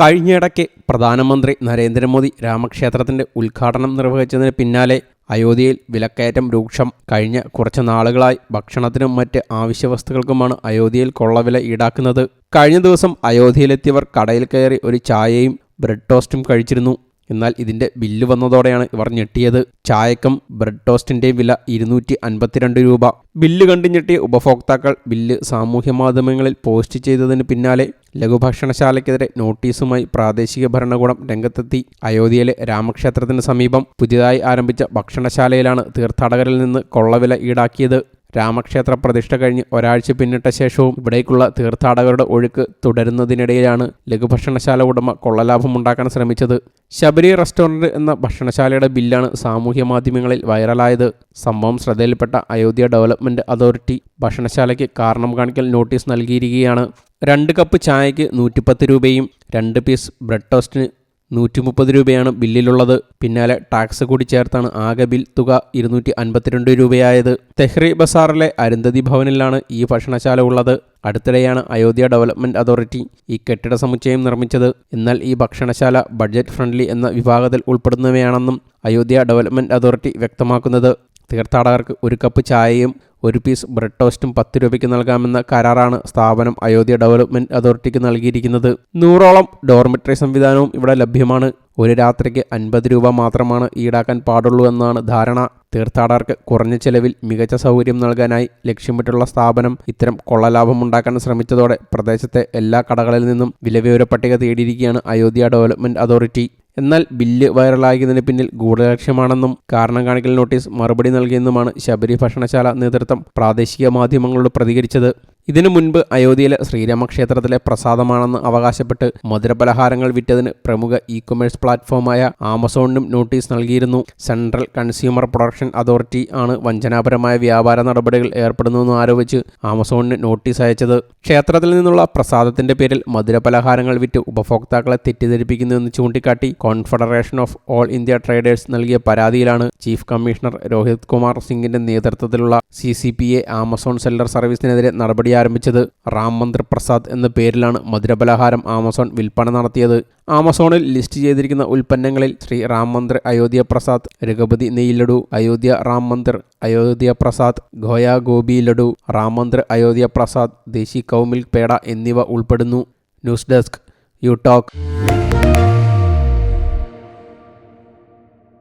കഴിഞ്ഞയിടയ്ക്ക് പ്രധാനമന്ത്രി നരേന്ദ്രമോദി രാമക്ഷേത്രത്തിന്റെ ഉദ്ഘാടനം നിർവഹിച്ചതിന് പിന്നാലെ അയോധ്യയിൽ വിലക്കയറ്റം രൂക്ഷം. കഴിഞ്ഞ കുറച്ച് നാളുകളായി ഭക്ഷണത്തിനും മറ്റ് ആവശ്യവസ്തുക്കൾക്കുമാണ് അയോധ്യയിൽ കൊള്ളവില ഈടാക്കുന്നത്. കഴിഞ്ഞ ദിവസം അയോധ്യയിലെത്തിയവർ കടയിൽ കയറി ഒരു ചായയും ബ്രെഡ് ടോസ്റ്റും കഴിച്ചിരുന്നു. എന്നാൽ ഇതിന്റെ ബില്ല് വന്നതോടെയാണ് ഇവർ ഞെട്ടിയത്. ചായക്കും ബ്രെഡ് ടോസ്റ്റിന്റെയും വില ഇരുന്നൂറ്റി അൻപത്തിരണ്ട് രൂപ. ബില്ല് കണ്ടു ഞെട്ടിയ ഉപഭോക്താക്കൾ ബില്ല് സാമൂഹ്യ മാധ്യമങ്ങളിൽ പോസ്റ്റ് ചെയ്തതിന് പിന്നാലെ ലഘുഭക്ഷണശാലയ്ക്കെതിരെ നോട്ടീസുമായി പ്രാദേശിക ഭരണകൂടം രംഗത്തെത്തി. അയോധ്യയിലെ രാമക്ഷേത്രത്തിന് സമീപം പുതിയതായി ആരംഭിച്ച ഭക്ഷണശാലയിലാണ് തീർത്ഥാടകരിൽ നിന്ന് കൊള്ളവില ഈടാക്കിയത്. രാമക്ഷേത്ര പ്രതിഷ്ഠ കഴിഞ്ഞ് ഒരാഴ്ച പിന്നിട്ട ശേഷവും ഇവിടേക്കുള്ള തീർത്ഥാടകരുടെ ഒഴുക്ക് തുടരുന്നതിനിടയിലാണ് ലഘുഭക്ഷണശാല ഉടമ കൊള്ളലാഭം ഉണ്ടാക്കാൻ ശ്രമിച്ചത്. ശബരി റെസ്റ്റോറന്റ് എന്ന ഭക്ഷണശാലയുടെ ബില്ലാണ് സാമൂഹ്യ മാധ്യമങ്ങളിൽ വൈറലായത്. സംഭവം ശ്രദ്ധയിൽപ്പെട്ട അയോധ്യ ഡെവലപ്മെന്റ് അതോറിറ്റി ഭക്ഷണശാലയ്ക്ക് കാരണം കാണിക്കൽ നോട്ടീസ് നൽകിയിരിക്കുകയാണ്. രണ്ട് കപ്പ് ചായയ്ക്ക് നൂറ്റിപ്പത്ത് രൂപയും രണ്ട് പീസ് ബ്രെഡ് ടോസ്റ്റിന് നൂറ്റി മുപ്പത് രൂപയാണ് ബില്ലിലുള്ളത്. പിന്നാലെ ടാക്സ് കൂടി ചേർത്താണ് ആകെ ബിൽ തുക ഇരുന്നൂറ്റി അൻപത്തിരണ്ട് രൂപയായത്. തെഹ്രി ബസാറിലെ അരുന്ധതി ഭവനിലാണ് ഈ ഭക്ഷണശാല ഉള്ളത്. അടുത്തിടെയാണ് അയോധ്യ ഡെവലപ്മെന്റ് അതോറിറ്റി ഈ കെട്ടിട സമുച്ചയം നിർമ്മിച്ചത്. എന്നാൽ ഈ ഭക്ഷണശാല ബഡ്ജറ്റ് ഫ്രണ്ട്ലി എന്ന വിഭാഗത്തിൽ ഉൾപ്പെടുന്നവയാണെന്നും അയോധ്യ ഡെവലപ്മെന്റ് അതോറിറ്റി വ്യക്തമാക്കുന്നത്. തീർത്ഥാടകർക്ക് ഒരു കപ്പ് ചായയും ഒരു പീസ് ബ്രെഡ് ടോസ്റ്റും പത്ത് രൂപയ്ക്ക് നൽകാമെന്ന കരാറാണ് സ്ഥാപനം അയോധ്യ ഡെവലപ്മെന്റ് അതോറിറ്റിക്ക് നൽകിയിരിക്കുന്നത്. നൂറോളം ഡോർമെട്രി സംവിധാനവും ഇവിടെ ലഭ്യമാണ്. ഒരു രാത്രിക്ക് അൻപത് രൂപ മാത്രമാണ് ഈടാക്കാൻ പാടുള്ളൂ എന്നാണ് ധാരണ. തീർത്ഥാടകർക്ക് കുറഞ്ഞ ചെലവിൽ മികച്ച സൗകര്യം നൽകാനായി ലക്ഷ്യമിട്ടുള്ള സ്ഥാപനം ഇത്തരം കൊള്ളലാഭമുണ്ടാക്കാൻ ശ്രമിച്ചതോടെ പ്രദേശത്തെ എല്ലാ കടകളിൽ നിന്നും വിലവിവര പട്ടിക തേടിയിരിക്കുകയാണ് അയോധ്യ ഡെവലപ്മെന്റ് അതോറിറ്റി. എന്നാൽ ബില്ല് വൈറലാകിയതിന് പിന്നിൽ ഗൂഢലക്ഷ്യമാണെന്നും കാരണം കാണിക്കൽ നോട്ടീസ് മറുപടി നൽകിയെന്നുമാണ് ശബരി ഭക്ഷണശാല നേതൃത്വം പ്രാദേശിക മാധ്യമങ്ങളോട് പ്രതികരിച്ചത്. ഇതിനു മുൻപ് അയോധ്യയിലെ ശ്രീരാമക്ഷേത്രത്തിലെ പ്രസാദമാണെന്ന് അവകാശപ്പെട്ട് മധുരപലഹാരങ്ങൾ വിറ്റതിന് പ്രമുഖ ഇ കൊമേഴ്സ് പ്ലാറ്റ്ഫോമായ ആമസോണിനും നോട്ടീസ് നൽകിയിരുന്നു. സെൻട്രൽ കൺസ്യൂമർ പ്രൊഡക്ഷൻ അതോറിറ്റി ആണ് വഞ്ചനാപരമായ വ്യാപാര നടപടികൾ ഏർപ്പെടുന്നുവെന്ന് ആരോപിച്ച് ആമസോണിന് നോട്ടീസ് അയച്ചത്. ക്ഷേത്രത്തിൽ നിന്നുള്ള പ്രസാദത്തിന്റെ പേരിൽ മധുരപലഹാരങ്ങൾ വിറ്റ് ഉപഭോക്താക്കളെ തെറ്റിദ്ധരിപ്പിക്കുന്നുവെന്ന് ചൂണ്ടിക്കാട്ടി confederation of all India traders നൽകിയ പരാതിയിലാണ് ചീഫ് കമ്മീഷണർ രോഹിത് കുമാർ സിംഗിന്റെ നേതൃത്വത്തിലുള്ള C C P A Amazon seller സർവീസിനെതിരെ നടപടി ആരംഭിച്ചത്. റാം മന്ദിർ പ്രസാദ് എന്ന പേരിലാണ് മധുരപലഹാരം ആമസോൺ വിൽപ്പന നടത്തിയത്. ആമസോണിൽ ലിസ്റ്റ് ചെയ്തിരിക്കുന്ന ഉൽപ്പന്നങ്ങളിൽ ശ്രീ റാം മന്ദിർ അയോധ്യ പ്രസാദ് രഘുപതി നെയ് ലഡു അയോധ്യ റാം മന്ദിർ അയോധ്യ പ്രസാദ് ഗോയ ഗോപി ലഡു റാം മന്ദിർ അയോധ്യ പ്രസാദ് ദേശി കൗമിൽ പേട എന്നിവ ഉൾപ്പെടുന്നു. News desk you talk.